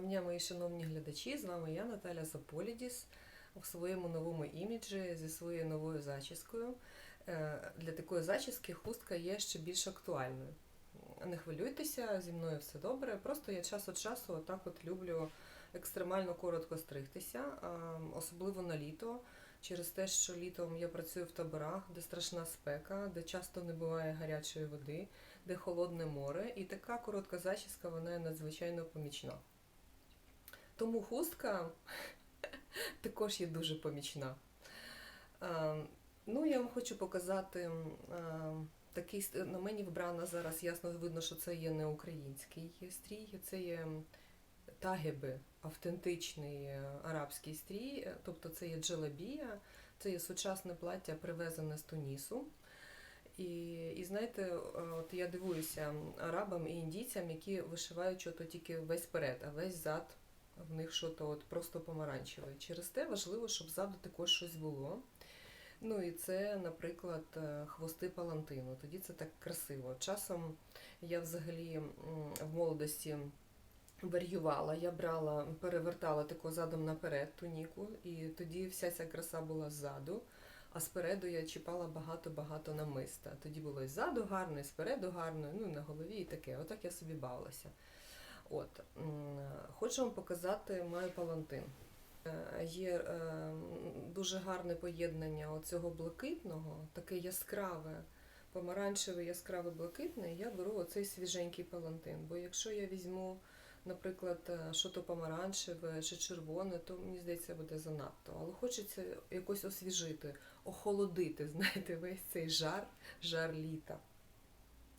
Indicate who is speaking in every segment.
Speaker 1: Дня, мої шановні глядачі! З вами я, Наталя Заполідіс, у своєму новому іміджі зі своєю новою зачіскою. Е, Для такої зачіски хустка є ще більш актуальною. Не хвилюйтеся, зі мною все добре. Просто я час від часу отак от люблю екстремально коротко стригтися, особливо на літо, через те, що літом я працюю в таборах, де страшна спека, де часто не буває гарячої води, де холодне море, і така коротка зачіска вона надзвичайно помічна. Тому хустка також є дуже помічна. Ну, я вам хочу показати такий на мені вбрана зараз. Ясно видно, що це є не український стрій, це є тагеби, автентичний арабський стрій, тобто це є джелабія, це є сучасне плаття, привезене з Тунісу. І, і знаєте, от я дивуюся арабам і індійцям, які вишивають що то тільки весь перед, а весь зад в них що то от просто помаранчевий. Через те важливо, щоб ззаду також щось було. Ну і це, наприклад, е, хвости палантину. Тоді це так красиво. Часом я взагалі в молодості варювала, я брала, перевертала тако задом наперед туніку, і тоді вся ця краса була ззаду. А спереду я чіпала багато-багато намиста. Тоді було і ззаду гарно, і спереду гарно, ну і на голові і таке. Отак я собі бавилася. От. Хочу вам показати маю палантин. Е, Є е, дуже гарне поєднання оцього блакитного, таке яскраве, помаранчеве, яскраве блакитне, я беру оцей свіженький палантин. Бо якщо я візьму, наприклад, е, що то помаранчеве чи червоне, то мені здається буде занадто. Але хочеться якось освіжити, охолодити, знаєте, весь цей жар, жар літа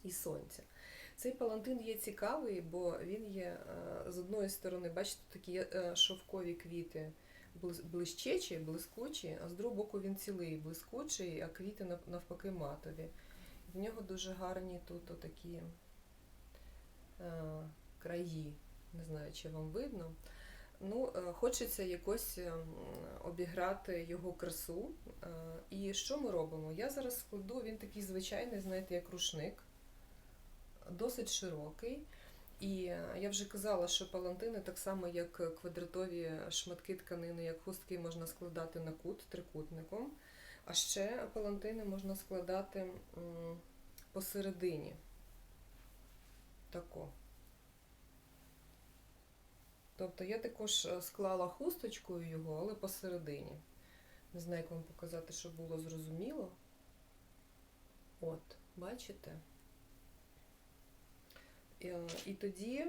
Speaker 1: і сонця. Цей палантин є цікавий, бо він є е, з одної сторони, бачите, такі е, шовкові квіти блищечі, блискучі, а з другого боку він цілий блискучий, а квіти навпаки матові. В нього дуже гарні тут отакі е, краї. Не знаю, чи вам видно. Ну, хочеться якось е, обіграти його красу. І що ми робимо? Я зараз складу, він такий звичайний, знаєте, як рушник досить широкий. І я вже казала, що палантини, так само як квадратові шматки тканини, як хустки, можна складати на кут трикутником. А ще палантини можна складати посередині. Тако. Тобто я також е, склала хусточкою його, але посередині. Не знаю, як вам показати, щоб було зрозуміло. От, бачите? Е, І тоді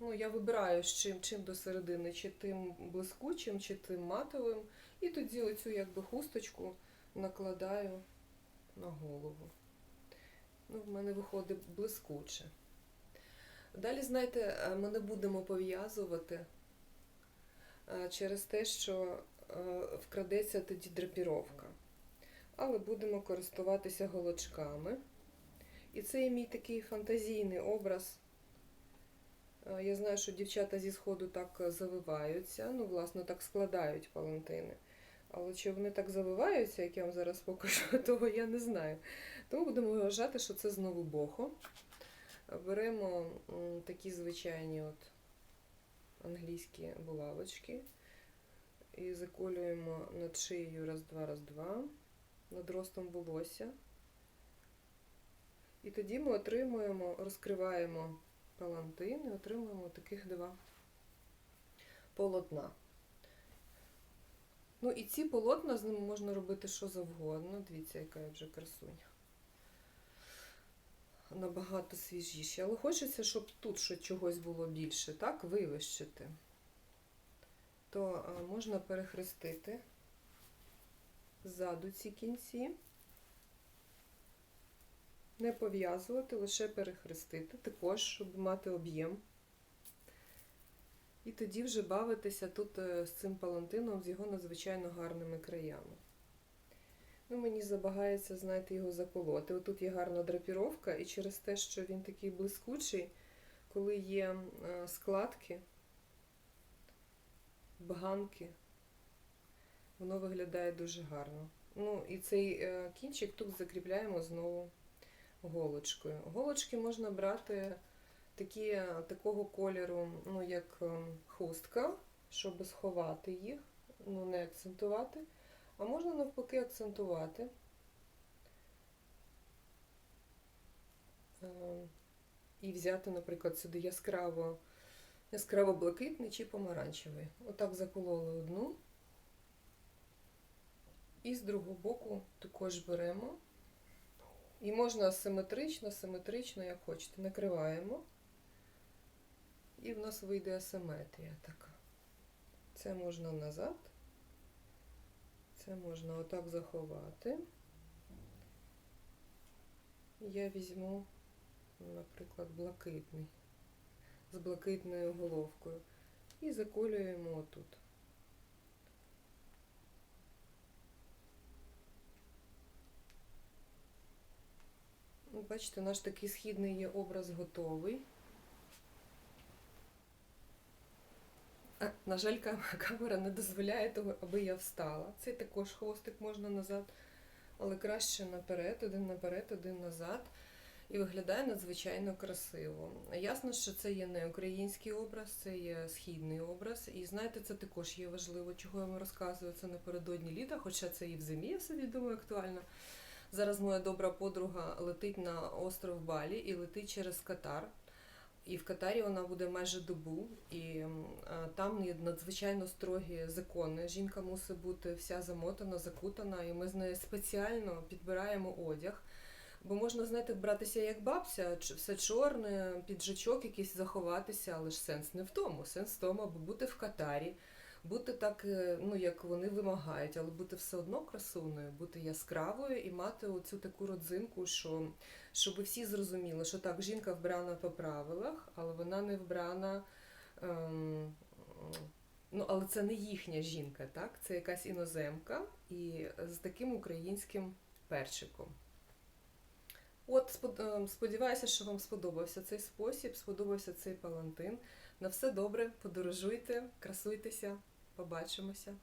Speaker 1: ну, я вибираю, з чим, чим до середини, чи тим блискучим, чи тим матовим. І тоді оцю якби хусточку накладаю на голову. Ну, в мене виходить блискуче. Далі, знаєте, е, ми не будемо пов'язувати е, через те, що вкрадеться тоді драпіровка. Але будемо користуватися голочками. І це є мій такий фантазійний образ. Е, Я знаю, що дівчата зі сходу так е, завиваються, ну, власне, так складають палантини. Але чи вони так завиваються, як я вам зараз покажу, того я не знаю. Тому будемо вважати, що це знову бохо. Беремо такі звичайні от англійські булавочки і заколюємо над шиєю раз-два, раз-два, над ростом волосся. І тоді ми отримуємо, розкриваємо палантин і отримуємо таких два полотна. Ну і ці полотна з ними можна робити що завгодно. Дивіться, яка я вже красуня. Набагато свіжіші. Але хочеться, щоб тут ще чогось було більше, так, вивищити. То а, можна перехрестити ззаду ці кінці не пов'язувати, лише перехрестити, також, щоб мати об'єм. І тоді вже бавитися тут е, з цим палантином, з його надзвичайно гарними краями. Ну, мені забагається, знаєте, його заколоти. Отут є гарна драпіровка, і через те, що він такий блискучий, коли є е, складки, бганки, воно виглядає дуже гарно. Ну, і цей е, кінчик тут закріпляємо знову голочкою. Голочки можна брати такі, такого кольору, ну, як е, хустка, щоб сховати їх, ну, не акцентувати. А можна навпаки акцентувати. Е, І взяти, наприклад, сюди яскраво, яскраво блакитний чи помаранчевий. Отак закололи одну. І з другого боку також беремо. І можна асиметрично, симетрично, як хочете, накриваємо. І в нас вийде асиметрія така. Це можна назад. Це можна отак заховати. Я візьму, наприклад, блакитний. З блакитною головкою. І заколюємо отут. Бачите, наш такий східний є образ готовий. А, на жаль, камера не дозволяє того, аби я встала. Цей також хвостик можна назад, але краще наперед, один наперед, один назад. І виглядає надзвичайно красиво. Ясно, що це є не український образ, це є східний образ. І знаєте, це також є важливо, чого я вам розказую. Це напередодні літа, хоча це і в зимі, я собі думаю, актуально. Зараз моя добра подруга летить на остров Балі і летить через Катар. І в Катарі вона буде майже добу, і там є надзвичайно строгі закони. Жінка мусить бути вся замотана, закутана, і ми з нею спеціально підбираємо одяг. Бо можна, знаєте, братися як бабця, все чорне, піджачок якийсь заховатися, але ж сенс не в тому. Сенс в тому, аби бути в Катарі, бути так, е, ну як вони вимагають, але бути все одно красуною, бути яскравою і мати оцю таку родзинку, що щоб всі зрозуміли, що так, жінка вбрана по правилах, але вона не вбрана. Ем, ну, але це не їхня жінка, так? Це якась іноземка і з таким українським перчиком. От, ем, сподіваюся, що вам сподобався цей спосіб, сподобався цей палантин. На все добре, подорожуйте, красуйтеся, побачимося.